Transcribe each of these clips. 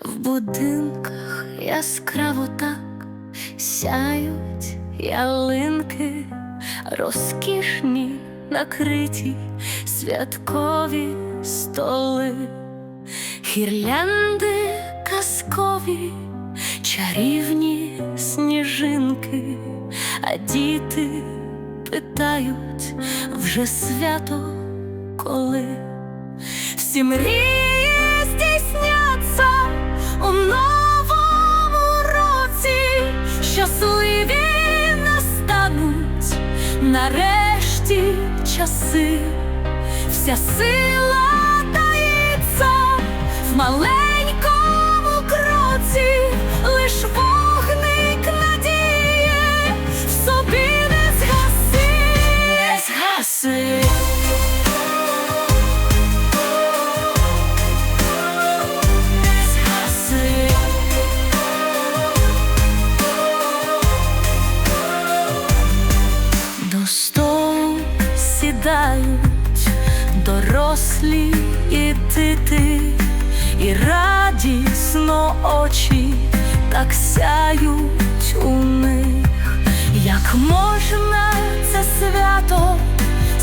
В будинках яскраво так сяють ялинки, розкішні накриті святкові столи, гірлянди казкові, чарівні сніжинки, а діти питають вже свято коли. Всі мрії щасливі настануть нарешті часи, вся сила таїться в маленькому кроці, сідають дорослі і діти, і радісно очі так сяють у них, як можна це свято,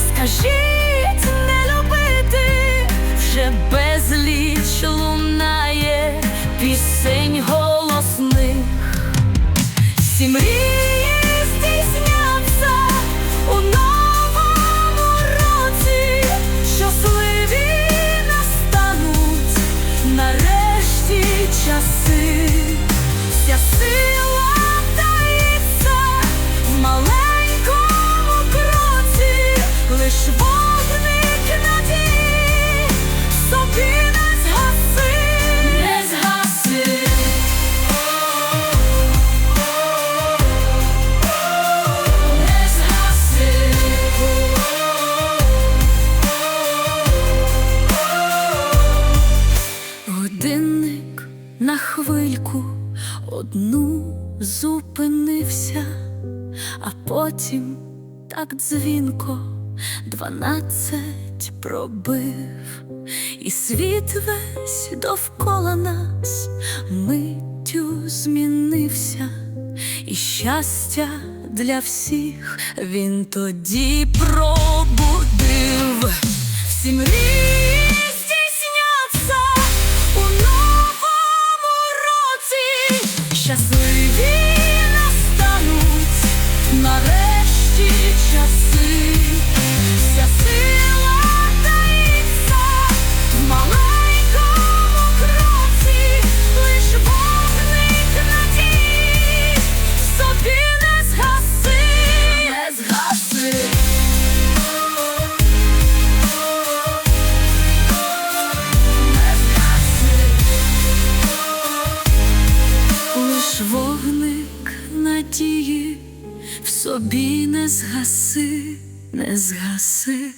скажіть, не любити, вже безліч лунає пісень голосних. Всі одну зупинився, а потім так дзвінко дванадцять пробив, і світ весь довкола нас миттю змінився, і щастя для всіх він тоді пробудив. В собі не згаси, не згаси.